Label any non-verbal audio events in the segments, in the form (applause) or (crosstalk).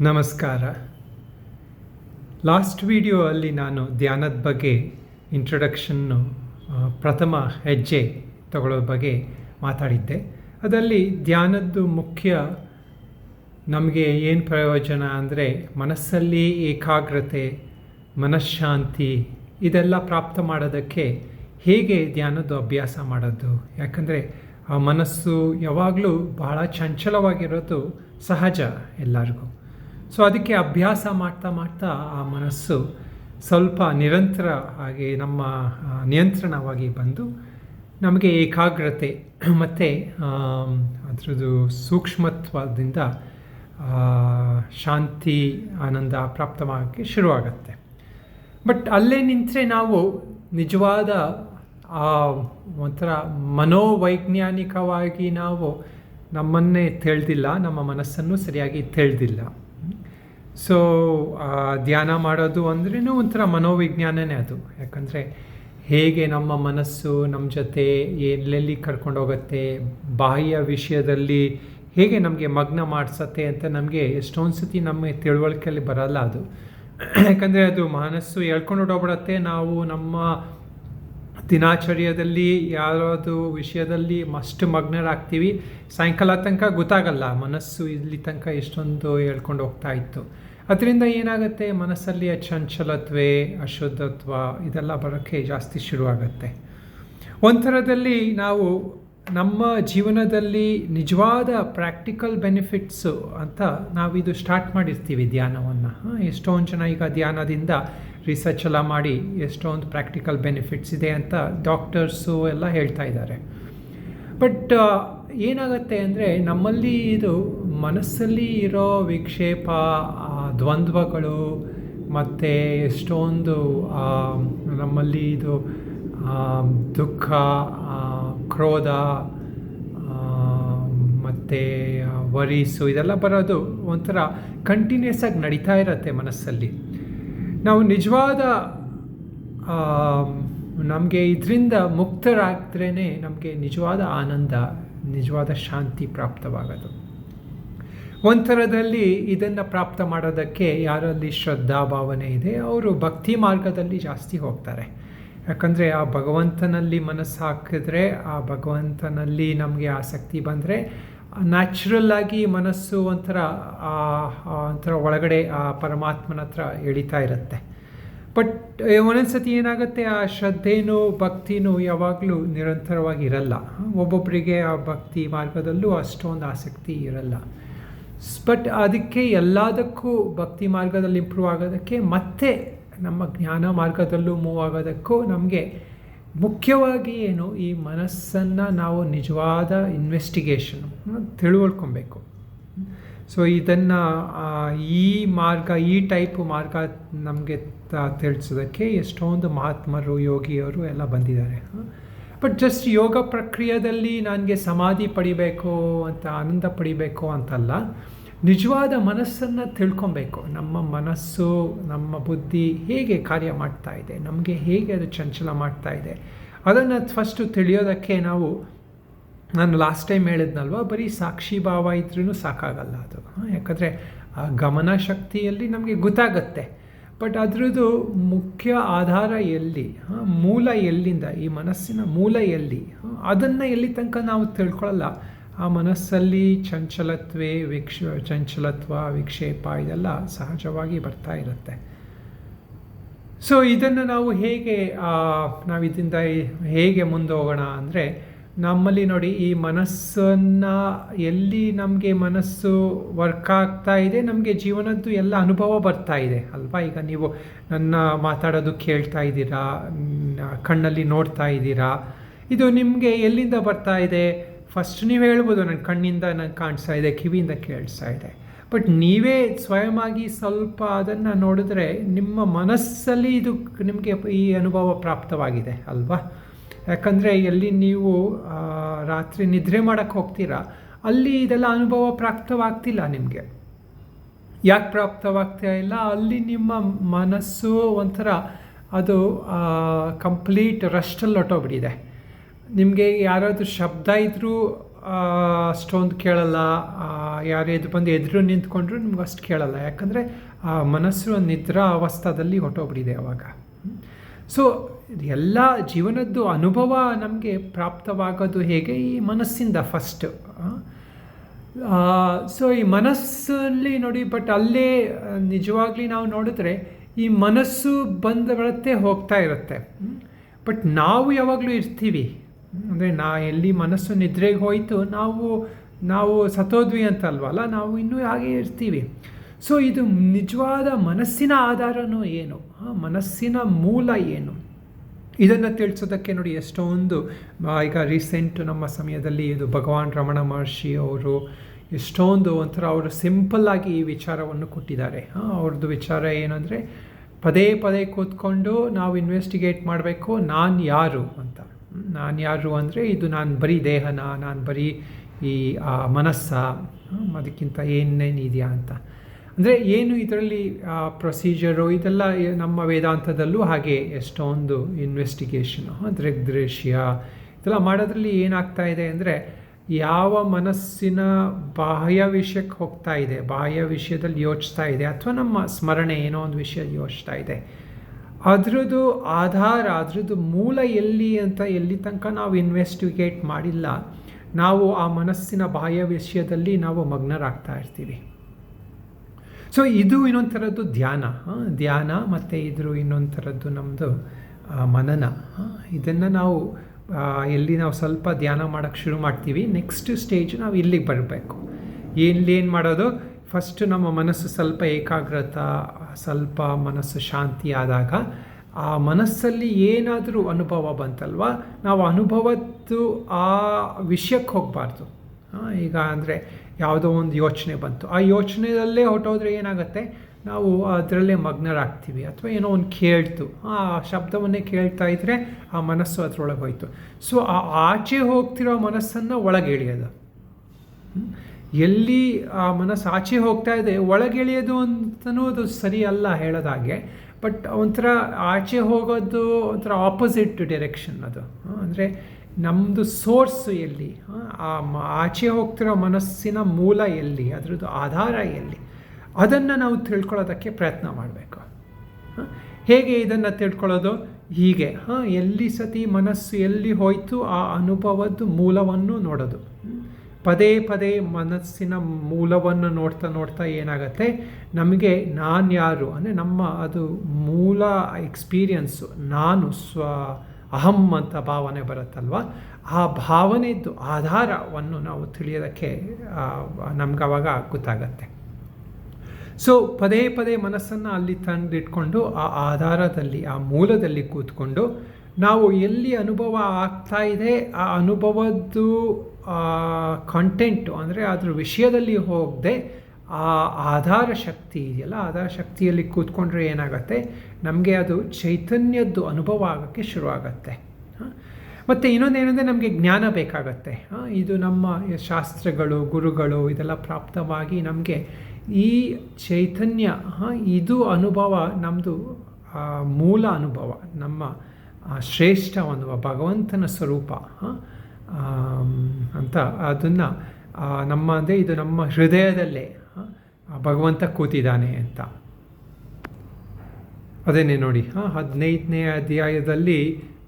ನಮಸ್ಕಾರ. Last video ಅಲ್ಲಿ ನಾನು ಧ್ಯಾನದ ಬಗ್ಗೆ ಇಂಟ್ರಡಕ್ಷನ್ನು ಪ್ರಥಮ ಹೆಜ್ಜೆ ತಗೊಳ್ಳೋ ಬಗ್ಗೆ ಮಾತಾಡಿದ್ದೆ. ಅದರಲ್ಲಿ ಧ್ಯಾನದ್ದು ಮುಖ್ಯ ನಮಗೆ ಏನು ಪ್ರಯೋಜನ ಅಂದರೆ, ಮನಸ್ಸಲ್ಲಿ ಏಕಾಗ್ರತೆ, ಮನಃಶಾಂತಿ ಇದೆಲ್ಲ ಪ್ರಾಪ್ತ ಮಾಡೋದಕ್ಕೆ ಹೇಗೆ ಧ್ಯಾನದ್ದು ಅಭ್ಯಾಸ ಮಾಡೋದು? ಯಾಕಂದರೆ, ಆ ಮನಸ್ಸು ಯಾವಾಗಲೂ ಬಹಳ ಚಂಚಲವಾಗಿರೋದು ಸಹಜ ಎಲ್ಲರಿಗೂ. ಸೊ ಅದಕ್ಕೆ ಅಭ್ಯಾಸ ಮಾಡ್ತಾ ಮಾಡ್ತಾ ಆ ಮನಸ್ಸು ಸ್ವಲ್ಪ ನಿರಂತರ ಹಾಗೆ ನಮ್ಮ ನಿಯಂತ್ರಣವಾಗಿ ಬಂದು ನಮಗೆ ಏಕಾಗ್ರತೆ (clears throat) ಮತ್ತು ಅದರದ್ದು ಸೂಕ್ಷ್ಮತ್ವದಿಂದ ಶಾಂತಿ, ಆನಂದ ಪ್ರಾಪ್ತವಾಗೋಕ್ಕೆ ಶುರುವಾಗತ್ತೆ. ಬಟ್ ಅಲ್ಲೇ ನಿಂತರೆ ನಾವು ನಿಜವಾದ, ಆ, ಒಂಥರ ಮನೋವೈಜ್ಞಾನಿಕವಾಗಿ ನಾವು ನಮ್ಮನ್ನೇ ತಿಳಿದಿಲ್ಲ, ನಮ್ಮ ಮನಸ್ಸನ್ನು ಸರಿಯಾಗಿ ತಿಳಿದಿಲ್ಲ. ಸೊ ಧ್ಯಾನ ಮಾಡೋದು ಅಂದ್ರೂ ಒಂಥರ ಮನೋವಿಜ್ಞಾನನೇ ಅದು. ಯಾಕಂದರೆ ಹೇಗೆ ನಮ್ಮ ಮನಸ್ಸು ನಮ್ಮ ಜೊತೆ ಎಲ್ಲೆಲ್ಲಿ ಕರ್ಕೊಂಡು ಹೋಗುತ್ತೆ ಬಾಹ್ಯ ವಿಷಯದಲ್ಲಿ ಹೇಗೆ ನಮಗೆ ಮಗ್ನ ಮಾಡಿಸತ್ತೆ ಅಂತ ನಮಗೆ ಎಷ್ಟೊಂದು ಸತಿ ನಮ್ಮ ತಿಳುವಳಿಕೆಯಲ್ಲಿ ಬರಲ್ಲ ಅದು. (clears throat) ಯಾಕಂದರೆ ಅದು ಮನಸ್ಸು ಹೇಳ್ಕೊಂಡು ಹೊಡೋಗ್ಬಿಡತ್ತೆ ನಾವು ನಮ್ಮ ದಿನಾಚರ್ಯದಲ್ಲಿ ಯಾವುದು ವಿಷಯದಲ್ಲಿ ಮಸ್ಟ್ ಮಗ್ನರಾಗ್ತೀವಿ. ಸಾಯಂಕಾಲ ತನಕ ಗೊತ್ತಾಗಲ್ಲ, ಮನಸ್ಸು ಇಲ್ಲಿ ತನಕ ಎಷ್ಟೊಂದು ಹೇಳ್ಕೊಂಡು ಹೋಗ್ತಾ ಇತ್ತು. ಅದರಿಂದ ಏನಾಗುತ್ತೆ, ಮನಸ್ಸಲ್ಲಿ ಚಂಚಲತ್ವೆ, ಅಶುದ್ಧತ್ವ ಇದೆಲ್ಲ ಬರೋಕ್ಕೆ ಜಾಸ್ತಿ ಶುರುವಾಗತ್ತೆ. ಒಂಥರದಲ್ಲಿ ನಾವು ನಮ್ಮ ಜೀವನದಲ್ಲಿ ನಿಜವಾದ ಪ್ರಾಕ್ಟಿಕಲ್ ಬೆನಿಫಿಟ್ಸು ಅಂತ ನಾವಿದು ಸ್ಟಾರ್ಟ್ ಮಾಡಿರ್ತೀವಿ ಧ್ಯಾನವನ್ನು. ಎಷ್ಟೊಂದು ಜನ ಈಗ ಧ್ಯಾನದಿಂದ ರಿಸರ್ಚ್ ಎಲ್ಲ ಮಾಡಿ ಎಷ್ಟೊಂದು ಪ್ರಾಕ್ಟಿಕಲ್ ಬೆನಿಫಿಟ್ಸ್ ಇದೆ ಅಂತ ಡಾಕ್ಟರ್ಸು ಎಲ್ಲ ಹೇಳ್ತಾ ಇದ್ದಾರೆ. ಬಟ್ ಏನಾಗುತ್ತೆ ಅಂದರೆ ನಮ್ಮಲ್ಲಿ ಇದು ಮನಸ್ಸಲ್ಲಿ ಇರೋ ವಿಕ್ಷೇಪ ದ್ವಂದ್ವಗಳು ಮತ್ತು ಎಷ್ಟೊಂದು ನಮ್ಮಲ್ಲಿ ಇದು ದುಃಖ ಕ್ರೋಧ ಮತ್ತು ವರೀಸು ಇದೆಲ್ಲ ಬರೋದು ಒಂಥರ ಕಂಟಿನ್ಯೂಸ್ ಆಗಿ ನಡೀತಾ ಇರತ್ತೆ ಮನಸ್ಸಲ್ಲಿ. ನಾವು ನಿಜವಾದ ನಮಗೆ ಇದರಿಂದ ಮುಕ್ತರಾಗ್ದ್ರೇ ನಮಗೆ ನಿಜವಾದ ಆನಂದ, ನಿಜವಾದ ಶಾಂತಿ ಪ್ರಾಪ್ತವಾಗೋದು. ಒಂಥರದಲ್ಲಿ ಇದನ್ನು ಪ್ರಾಪ್ತ ಮಾಡೋದಕ್ಕೆ ಯಾರಲ್ಲಿ ಶ್ರದ್ಧಾ ಭಾವನೆ ಇದೆ, ಅವರು ಭಕ್ತಿ ಮಾರ್ಗದಲ್ಲಿ ಜಾಸ್ತಿ ಹೋಗ್ತಾರೆ. ಯಾಕಂದರೆ ಆ ಭಗವಂತನಲ್ಲಿ ಮನಸ್ಸು ಹಾಕಿದ್ರೆ, ಆ ಭಗವಂತನಲ್ಲಿ ನಮಗೆ ಆಸಕ್ತಿ ಬಂದರೆ ನ್ಯಾಚುರಲ್ ಆಗಿ ಮನಸ್ಸು ಒಂಥರ ಒಂಥರ ಒಳಗಡೆ, ಆ, ಪರಮಾತ್ಮನ ಹತ್ರ ಎಳಿತಾ ಇರುತ್ತೆ. ಬಟ್ ಒಂದೊಂದು ಸತಿ ಏನಾಗುತ್ತೆ, ಆ ಶ್ರದ್ಧೆನೂ, ಭಕ್ತಿನೂ ಯಾವಾಗಲೂ ನಿರಂತರವಾಗಿ ಇರಲ್ಲ. ಒಬ್ಬೊಬ್ಬರಿಗೆ ಆ ಭಕ್ತಿ ಮಾರ್ಗದಲ್ಲೂ ಅಷ್ಟೊಂದು ಆಸಕ್ತಿ ಇರಲ್ಲ. ಬಟ್ ಅದಕ್ಕೆ ಎಲ್ಲದಕ್ಕೂ ಭಕ್ತಿ ಮಾರ್ಗದಲ್ಲಿ ಇಂಪ್ರೂವ್ ಆಗೋದಕ್ಕೆ ಮತ್ತೆ ನಮ್ಮ ಜ್ಞಾನ ಮಾರ್ಗದಲ್ಲೂ ಮೂವ್ ಆಗೋದಕ್ಕೂ ನಮಗೆ ಮುಖ್ಯವಾಗಿ ಏನು, ಈ ಮನಸ್ಸನ್ನು ನಾವು ನಿಜವಾದ ಇನ್ವೆಸ್ಟಿಗೇಷನ್ ತಿಳುವಳ್ಕೊಬೇಕು. ಸೊ ಇದನ್ನು ಈ ಮಾರ್ಗ, ಈ ಟೈಪ್ ಮಾರ್ಗ ನಮಗೆ ತಿಳಿಸೋದಕ್ಕೆ ಎಷ್ಟೊಂದು ಮಹಾತ್ಮರು ಯೋಗಿಯವರು ಎಲ್ಲ ಬಂದಿದ್ದಾರೆ. ಬಟ್ ಜಸ್ಟ್ ಯೋಗ ಪ್ರಕ್ರಿಯೆಯಲ್ಲಿ ನನಗೆ ಸಮಾಧಿ ಪಡಿಬೇಕು ಅಂತ, ಆನಂದ ಪಡಿಬೇಕು ಅಂತಲ್ಲ ನಿಜವಾದ ಮನಸ್ಸನ್ನು ತಿಳ್ಕೊಬೇಕು. ನಮ್ಮ ಮನಸ್ಸು, ನಮ್ಮ ಬುದ್ಧಿ ಹೇಗೆ ಕಾರ್ಯ ಮಾಡ್ತಾ ಇದೆ, ನಮಗೆ ಹೇಗೆ ಅದು ಚಂಚಲ ಮಾಡ್ತಾ ಇದೆ, ಅದನ್ನು ಫಸ್ಟು ತಿಳಿಯೋದಕ್ಕೆ ನಾವು, ನಾನು ಲಾಸ್ಟ್ ಟೈಮ್ ಹೇಳಿದ್ನಲ್ವ, ಬರೀ ಸಾಕ್ಷಿ ಭಾವ ಇದ್ರೂ ಸಾಕಾಗಲ್ಲ ಅದು. ಯಾಕಂದರೆ ಆ ಗಮನ ಶಕ್ತಿಯಲ್ಲಿ ನಮಗೆ ಗೊತ್ತಾಗತ್ತೆ. ಬಟ್ ಅದರದ್ದು ಮುಖ್ಯ ಆಧಾರ ಎಲ್ಲಿ? ಮೂಲ ಎಲ್ಲಿಂದ? ಈ ಮನಸ್ಸಿನ ಮೂಲ ಎಲ್ಲಿ? ಅದನ್ನು ಎಲ್ಲಿ ತನಕ ನಾವು ತಿಳ್ಕೊಳ್ಳಲ್ಲ ಆ ಮನಸ್ಸಲ್ಲಿ ಚಂಚಲತ್ವೇ ವಿಕ್ಷ, ಚಂಚಲತ್ವ, ವಿಕ್ಷೇಪ ಇದೆಲ್ಲ ಸಹಜವಾಗಿ ಬರ್ತಾ ಇರುತ್ತೆ. ಸೊ ಇದನ್ನು ನಾವು ಹೇಗೆ ನಾವು ಇದರಿಂದ ಹೇಗೆ ಮುಂದೆ ಹೋಗೋಣ ಅಂದರೆ, ನಮ್ಮಲ್ಲಿ ನೋಡಿ ಈ ಮನಸ್ಸನ್ನು ಎಲ್ಲಿ ನಮಗೆ ಮನಸ್ಸು ವರ್ಕ್ ಆಗ್ತಾ ಇದೆ, ನಮಗೆ ಜೀವನದ್ದು ಎಲ್ಲ ಅನುಭವ ಬರ್ತಾ ಇದೆ. ಅಲ್ವಾ? ಈಗ ನೀವು ನನ್ನ ಮಾತಾಡೋದು ಕೇಳ್ತಾ ಇದ್ದೀರಾ ಕಣ್ಣಲ್ಲಿ ನೋಡ್ತಾ ಇದ್ದೀರಾ, ಇದು ನಿಮಗೆ ಎಲ್ಲಿಂದ ಬರ್ತಾ ಇದೆ? ಫಸ್ಟ್ ನೀವು ಹೇಳ್ಬೋದು ನನ್ನ ಕಣ್ಣಿಂದ ನಂಗೆ ಕಾಣಿಸ್ತಾ ಇದೆ, ಕಿವಿಯಿಂದ ಕೇಳಿಸ್ತಾ ಇದೆ. ಬಟ್ ನೀವೇ ಸ್ವಯಮಾಗಿ ಸ್ವಲ್ಪ ಅದನ್ನು ನೋಡಿದ್ರೆ ನಿಮ್ಮ ಮನಸ್ಸಲ್ಲಿ ಇದು ನಿಮಗೆ ಈ ಅನುಭವ ಪ್ರಾಪ್ತವಾಗಿದೆ ಅಲ್ವಾ? ಯಾಕಂದರೆ ಎಲ್ಲಿ ನೀವು ರಾತ್ರಿ ನಿದ್ರೆ ಮಾಡೋಕ್ಕೆ ಹೋಗ್ತೀರಾ, ಅಲ್ಲಿ ಇದೆಲ್ಲ ಅನುಭವ ಪ್ರಾಪ್ತವಾಗ್ತಿಲ್ಲ ನಿಮಗೆ. ಯಾಕೆ ಪ್ರಾಪ್ತವಾಗ್ತಾ ಇಲ್ಲ? ಅಲ್ಲಿ ನಿಮ್ಮ ಮನಸ್ಸು ಒಂಥರ ಅದು ಕಂಪ್ಲೀಟ್ ರಷ್ಟಲ್ಲಿ ಹೊಟ್ಟೋಗ್ಬಿಟ್ಟಿದೆ ನಿಮಗೆ ಯಾರಾದರೂ ಶಬ್ದ ಇದ್ದರೂ ಅಷ್ಟೊಂದು ಕೇಳಲ್ಲ ಯಾರು ಎದು, ಬಂದು ಎದುರು ನಿಂತ್ಕೊಂಡ್ರು ನಿಮ್ಗೆ ಅಷ್ಟು ಕೇಳಲ್ಲ. ಯಾಕಂದರೆ, ಆ, ಮನಸ್ಸು, ನಿದ್ರಾ ಅವಸ್ಥಾದಲ್ಲಿ ಹೊಟ್ಟೋಗ್ಬಿಟ್ಟಿದೆ ಅವಾಗ. ಸೊ ಎಲ್ಲ ಜೀವನದ್ದು ಅನುಭವ ನಮಗೆ ಪ್ರಾಪ್ತವಾಗೋದು ಹೇಗೆ? ಈ ಮನಸ್ಸಿಂದ ಫಸ್ಟ್ ಸೊ ಈ ಮನಸ್ಸಲ್ಲಿ ನೋಡಿ ಬಟ್ ಅಲ್ಲೇ ನಿಜವಾಗ್ಲಿ ನಾವು ನೋಡಿದ್ರೆ, ಈ ಮನಸ್ಸು ಬಂದ ಬರುತ್ತೆ ಹೋಗ್ತಾ ಇರುತ್ತೆ. ಬಟ್ ನಾವು ಯಾವಾಗಲೂ ಇರ್ತೀವಿ. ಅಂದರೆ ನಾ ಎಲ್ಲಿ ಮನಸ್ಸು ನಿದ್ರೆಗೆ ಹೋಯಿತು, ನಾವು ನಾವು ಸತೋದ್ವಿ ಅಂತಲ್ವಲ್ಲ, ನಾವು ಇನ್ನೂ ಹಾಗೆ ಇರ್ತೀವಿ. ಸೊ ಇದು ನಿಜವಾದ ಮನಸ್ಸಿನ ಆಧಾರನೂ ಏನು ಮನಸ್ಸಿನ ಮೂಲ ಏನು? ಇದನ್ನು ತಿಳಿಸೋದಕ್ಕೆ ನೋಡಿ ಎಷ್ಟೊಂದು ಈಗ ರೀಸೆಂಟ್ ನಮ್ಮ ಸಮಯದಲ್ಲಿ ಇದು ಭಗವಾನ್ ರಮಣ ಮಹರ್ಷಿ ಅವರು ಎಷ್ಟೊಂದು ಒಂಥರ ಅವರು ಸಿಂಪಲ್ಲಾಗಿ ಈ ವಿಚಾರವನ್ನು ಕೊಟ್ಟಿದ್ದಾರೆ. ಅವ್ರದ್ದು ವಿಚಾರ ಏನಂದರೆ, ಪದೇ ಪದೇ ಕೂತ್ಕೊಂಡು ನಾವು ಇನ್ವೆಸ್ಟಿಗೇಟ್ ಮಾಡಬೇಕು, ನಾನು ಯಾರು ಅಂತ. ನಾನು ಯಾರು ಅಂದರೆ ಇದು ನಾನು ಬರೀ ದೇಹನ ನಾನು ಬರೀ ಈ ಆ, ಮನಸ್ಸ ಅದಕ್ಕಿಂತ ಏನೇನು ಇದೆಯಾ ಅಂತ. ಅಂದರೆ ಏನು ಇದರಲ್ಲಿ ಪ್ರೊಸೀಜರು ಇದೆಲ್ಲ ನಮ್ಮ ವೇದಾಂತದಲ್ಲೂ ಹಾಗೆ ಎಷ್ಟೊಂದು ಇನ್ವೆಸ್ಟಿಗೇಷನು ದೃಗ್ದೃಶ್ಯ ಇದೆಲ್ಲ ಮಾಡೋದ್ರಲ್ಲಿ ಏನಾಗ್ತಾ ಇದೆ ಅಂದರೆ ಯಾವ ಮನಸ್ಸಿನ ಬಾಹ್ಯ ವಿಷಯಕ್ಕೆ ಹೋಗ್ತಾ ಇದೆ ಬಾಹ್ಯ ವಿಷಯದಲ್ಲಿ ಯೋಚಿಸ್ತಾ ಇದೆ ಅಥವಾ ನಮ್ಮ ಸ್ಮರಣೆ ಏನೋ ಒಂದು ವಿಷಯ ಯೋಚಿಸ್ತಾ ಇದೆ. ಅದ್ರದ್ದು ಆಧಾರ, ಅದ್ರದ್ದು ಮೂಲ ಎಲ್ಲಿ ಅಂತ ಎಲ್ಲಿ ತನಕ ನಾವು ಇನ್ವೆಸ್ಟಿಗೇಟ್ ಮಾಡಿಲ್ಲ. ನಾವು ಆ ಮನಸ್ಸಿನ ಬಾಹ್ಯ ವಿಷಯದಲ್ಲಿ ನಾವು ಮಗ್ನರಾಗ್ತಾ ಇರ್ತೀವಿ. ಸೊ ಇದು ಇನ್ನೊಂದು ಥರದ್ದು ಧ್ಯಾನ ಧ್ಯಾನ ಮತ್ತು ಇದ್ರ ಇನ್ನೊಂದು ಥರದ್ದು ನಮ್ಮದು ಮನನ. ಇದನ್ನು ನಾವು ಎಲ್ಲಿ ನಾವು ಸ್ವಲ್ಪ ಧ್ಯಾನ ಮಾಡೋಕ್ಕೆ ಶುರು ಮಾಡ್ತೀವಿ ನೆಕ್ಸ್ಟ್ ಸ್ಟೇಜ್ ನಾವು ಇಲ್ಲಿಗೆ ಬರಬೇಕು. ಏನು ಮಾಡೋದು? ಫಸ್ಟ್ ನಮ್ಮ ಮನಸ್ಸು ಸ್ವಲ್ಪ ಏಕಾಗ್ರತ, ಸ್ವಲ್ಪ ಮನಸ್ಸು ಶಾಂತಿ ಆದಾಗ ಆ ಮನಸ್ಸಲ್ಲಿ ಏನಾದರೂ ಅನುಭವ ಬಂತಲ್ವ? ನಾವು ಅನುಭವದ್ದು ಆ ವಿಷಯಕ್ಕೆ ಹೋಗಬಾರ್ದು. ಈಗ ಅಂದರೆ ಯಾವುದೋ ಒಂದು ಯೋಚನೆ ಬಂತು. ಆ ಯೋಚನೆಯಲ್ಲೇ ಹೊಟ್ಟೋದ್ರೆ ಏನಾಗುತ್ತೆ? ನಾವು ಅದರಲ್ಲೇ ಮಗ್ನರಾಗ್ತೀವಿ ಅಥವಾ ಏನೋ ಒಂದು ಕೇಳ್ತು. ಆ ಶಬ್ದವನ್ನೇ ಕೇಳ್ತಾ ಇದ್ದರೆ ಆ ಮನಸ್ಸು ಅದರೊಳಗೆ ಹೋಯಿತು. ಸೊ ಆ ಆಚೆ ಹೋಗ್ತಿರೋ ಮನಸ್ಸನ್ನು ಒಳಗೆ ಎಳೆಯೋದು? ಎಲ್ಲಿ ಆ ಮನಸ್ಸು ಆಚೆ ಹೋಗ್ತಾ ಇದೆ ಒಳಗೆಳೆಯೋದು ಅಂತಲೂ ಅದು ಸರಿ ಅಲ್ಲ ಹೇಳೋದಾಗೆ ಬಟ್ ಒಂಥರ ಆಚೆ ಹೋಗೋದು ಒಂಥರ ಆಪೋಸಿಟ್ ಡೈರೆಕ್ಷನ್ ಅದು. ಅಂದರೆ ನಮ್ಮದು ಸೋರ್ಸ್ ಎಲ್ಲಿ ಆ, ಮ- ಆಚೆ ಹೋಗ್ತಿರೋ ಮನಸ್ಸಿನ ಮೂಲ ಎಲ್ಲಿ ಅದರದ್ದು ಆಧಾರ ಎಲ್ಲಿ ಅದನ್ನು ನಾವು ತಿಳ್ಕೊಳ್ಳೋದಕ್ಕೆ ಪ್ರಯತ್ನ ಮಾಡಬೇಕು. ಹೇಗೆ ಇದನ್ನು ತಿಳ್ಕೊಳ್ಳೋದು? ಹೀಗೆ ಹಾಂ ಎಲ್ಲಿ ಸತಿ ಮನಸ್ಸು ಎಲ್ಲಿ ಹೋಯ್ತು ಆ ಅನುಭವದ್ದು ಮೂಲವನ್ನು ನೋಡೋದು. ಪದೇ ಪದೇ ಮನಸ್ಸಿನ ಮೂಲವನ್ನು ನೋಡ್ತಾ ನೋಡ್ತಾ ಏನಾಗುತ್ತೆ? ನಮಗೆ ನಾನು ಯಾರು? ಅಂದರೆ ನಮ್ಮ ಅದು ಮೂಲ ಎಕ್ಸ್ಪೀರಿಯನ್ಸು ನಾನು ಸ್ವ ಅಹಂ ಅಂತ ಭಾವನೆ ಬರುತ್ತಲ್ವ? ಆ ಭಾವನೆಯದ್ದು ಆಧಾರವನ್ನು ನಾವು ತಿಳಿಯೋದಕ್ಕೆ ನಮ್ಗೆ ಅವಾಗ ಗೊತ್ತಾಗತ್ತೆ. ಸೊ ಪದೇ ಪದೇ ಮನಸ್ಸನ್ನು ಅಲ್ಲಿ ತಂದಿಟ್ಕೊಂಡು, ಆ ಆಧಾರದಲ್ಲಿ, ಆ ಮೂಲದಲ್ಲಿ ಕೂತ್ಕೊಂಡು, ನಾವು ಎಲ್ಲಿ ಅನುಭವ ಆಗ್ತಾ ಇದೆ, ಆ ಅನುಭವದ್ದು ಕಂಟೆಂಟು ಅಂದರೆ ಅದ್ರ ವಿಷಯದಲ್ಲಿ ಹೋಗದೆ ಆ ಆಧಾರ ಶಕ್ತಿ ಇದೆಯಲ್ಲ ಆಧಾರ ಶಕ್ತಿಯಲ್ಲಿ ಕೂತ್ಕೊಂಡ್ರೆ ಏನಾಗುತ್ತೆ? ನಮಗೆ ಅದು ಚೈತನ್ಯದ್ದು ಅನುಭವ ಆಗೋಕ್ಕೆ ಶುರುವಾಗತ್ತೆ. ಮತ್ತು ಇನ್ನೊಂದೇನೆಂದರೆ ನಮಗೆ ಜ್ಞಾನ ಬೇಕಾಗತ್ತೆ. ಇದು ನಮ್ಮ ಶಾಸ್ತ್ರಗಳು ಗುರುಗಳು ಇದೆಲ್ಲ ಪ್ರಾಪ್ತವಾಗಿ ನಮಗೆ ಈ ಚೈತನ್ಯ ಇದು ಅನುಭವ ನಮ್ಮದು ಮೂಲ ಅನುಭವ ನಮ್ಮ ಶ್ರೇಷ್ಠ ಅನುಭವ ಭಗವಂತನ ಸ್ವರೂಪ. ಆಮ್, ಅಂತ. ಅದನ್ನು ನಮ್ಮ ಅಂದರೆ ಇದು ನಮ್ಮ ಹೃದಯದಲ್ಲೇ ಭಗವಂತ ಕೂತಿದ್ದಾನೆ ಅಂತ. ಅದೇನೇ ನೋಡಿ ಹಾಂ ಹದಿನೈದನೇ ಅಧ್ಯಾಯದಲ್ಲಿ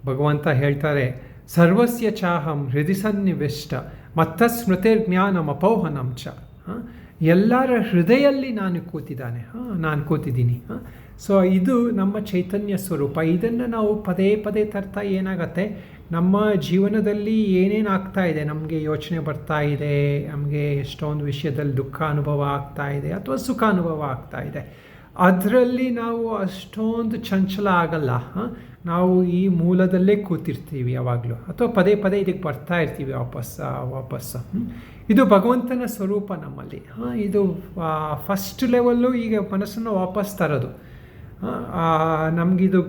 ಭಗವಂತ ಹೇಳ್ತಾರೆ, ಸರ್ವಸ್ಯ ಚಾಹಂ ಹೃದಯ ಸನ್ನಿವಿಷ್ಟ, ಮತ್ತ ಸ್ಮೃತಿರ್ಜ್ಞಾನಂ ಅಪೌಹನಂ ಚ. ಎಲ್ಲರ ಹೃದಯಲ್ಲಿ ನಾನು ಕೂತಿದ್ದಾನೆ ಹಾಂ ನಾನು ಕೂತಿದ್ದೀನಿ ಹಾಂ ಸೊ ಇದು ನಮ್ಮ ಚೈತನ್ಯ ಸ್ವರೂಪ. ಇದನ್ನು ನಾವು ಪದೇ ಪದೇ ತರ್ತಾ ಏನಾಗತ್ತೆ? ನಮ್ಮ ಜೀವನದಲ್ಲಿ ಏನೇನು ಆಗ್ತಾ ಇದೆ, ನಮಗೆ ಯೋಚನೆ ಬರ್ತಾ ಇದೆ, ನಮಗೆ ಎಷ್ಟೊಂದು ವಿಷಯದಲ್ಲಿ ದುಃಖ ಅನುಭವ ಆಗ್ತಾ ಇದೆ ಅಥವಾ ಸುಖ ಅನುಭವ ಆಗ್ತಾ ಇದೆ, ಅದರಲ್ಲಿ ನಾವು ಅಷ್ಟೊಂದು ಚಂಚಲ ಆಗಲ್ಲ ನಾವು ಈ ಮೂಲದಲ್ಲೇ ಕೂತಿರ್ತೀವಿ ಯಾವಾಗಲೂ, ಅಥವಾ ಪದೇ ಪದೇ ಇದಕ್ಕೆ ಬರ್ತಾ ಇರ್ತೀವಿ ವಾಪಸ್ ವಾಪಸ್ಸು ವಾಪಸ್ ಇದು ಭಗವಂತನ ಸ್ವರೂಪ ನಮ್ಮಲ್ಲಿ ಇದು ಫಸ್ಟ್ ಲೆವೆಲ್ಲು ಈಗ ಮನಸ್ಸನ್ನು ವಾಪಸ್ ತರೋದು. ನಮಗಿದು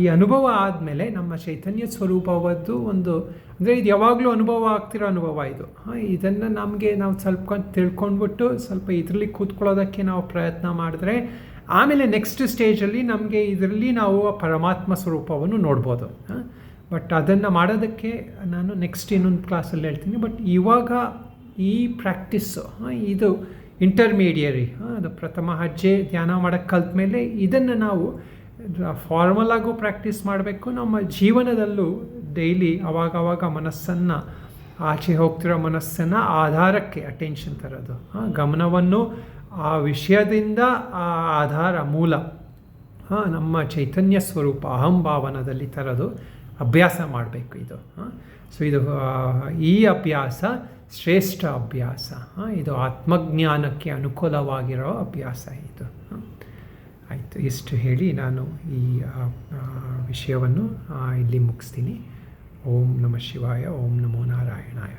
ಈ ಅನುಭವ ಆದಮೇಲೆ ನಮ್ಮ ಚೈತನ್ಯ ಸ್ವರೂಪವದ್ದು ಒಂದು, ಅಂದರೆ ಇದು ಯಾವಾಗಲೂ ಅನುಭವ ಆಗ್ತಿರೋ ಅನುಭವ ಇದು. ಹಾಂ ಇದನ್ನು ನಮಗೆ ನಾವು ಸ್ವಲ್ಪ ತಿಳ್ಕೊಂಡ್ಬಿಟ್ಟು ಸ್ವಲ್ಪ ಇದರಲ್ಲಿ ಕೂತ್ಕೊಳ್ಳೋದಕ್ಕೆ ನಾವು ಪ್ರಯತ್ನ ಮಾಡಿದ್ರೆ, ಆಮೇಲೆ ನೆಕ್ಸ್ಟ್ ಸ್ಟೇಜಲ್ಲಿ ನಮಗೆ ಇದರಲ್ಲಿ ನಾವು ಆ ಪರಮಾತ್ಮ ಸ್ವರೂಪವನ್ನು ನೋಡ್ಬೋದು. ಬಟ್ ಅದನ್ನು ಮಾಡೋದಕ್ಕೆ ನಾನು ನೆಕ್ಸ್ಟ್ ಇನ್ನೊಂದು ಕ್ಲಾಸಲ್ಲಿ ಹೇಳ್ತೀನಿ. ಬಟ್ ಇವಾಗ ಈ ಪ್ರಾಕ್ಟೀಸು ಇದು ಇಂಟರ್ಮೀಡಿಯರಿ ಅದು ಪ್ರಥಮ ಹಜ್ಜೆ ಧ್ಯಾನ ಮಾಡೋಕ್ಕೆ ಕಲ್ತ ಮೇಲೆ ಇದನ್ನು ನಾವು ಫಾರ್ಮಲ್ ಪ್ರಾಕ್ಟೀಸ್ ಮಾಡಬೇಕು. ನಮ್ಮ ಜೀವನದಲ್ಲೂ ಡೈಲಿ ಅವಾಗವಾಗ ಮನಸ್ಸನ್ನು, ಆಚೆ ಹೋಗ್ತಿರೋ ಮನಸ್ಸನ್ನು ಆಧಾರಕ್ಕೆ ಅಟೆನ್ಷನ್ ತರೋದು. ಹಾಂ, ಗಮನವನ್ನು ಆ ವಿಷಯದಿಂದ ಆ ಆಧಾರ ಮೂಲ, ಹಾಂ, ನಮ್ಮ ಚೈತನ್ಯ ಸ್ವರೂಪ ಅಹಂಭಾವನದಲ್ಲಿ ತರೋದು. ಅಭ್ಯಾಸ ಮಾಡಬೇಕು ಇದು ಸೊ ಇದು ಈ ಅಭ್ಯಾಸ ಶ್ರೇಷ್ಠ ಅಭ್ಯಾಸ ಇದು ಆತ್ಮಜ್ಞಾನಕ್ಕೆ ಅನುಕೂಲವಾಗಿರೋ ಅಭ್ಯಾಸ ಇದು ಆಯಿತು, ಇಷ್ಟು ಹೇಳಿ ನಾನು ಈ ವಿಷಯವನ್ನು ಇಲ್ಲಿ ಮುಗಿಸ್ತೀನಿ. ಓಂ ನಮಃ ಶಿವಾಯ, ಓಂ ನಮೋ ನಾರಾಯಣಾಯ.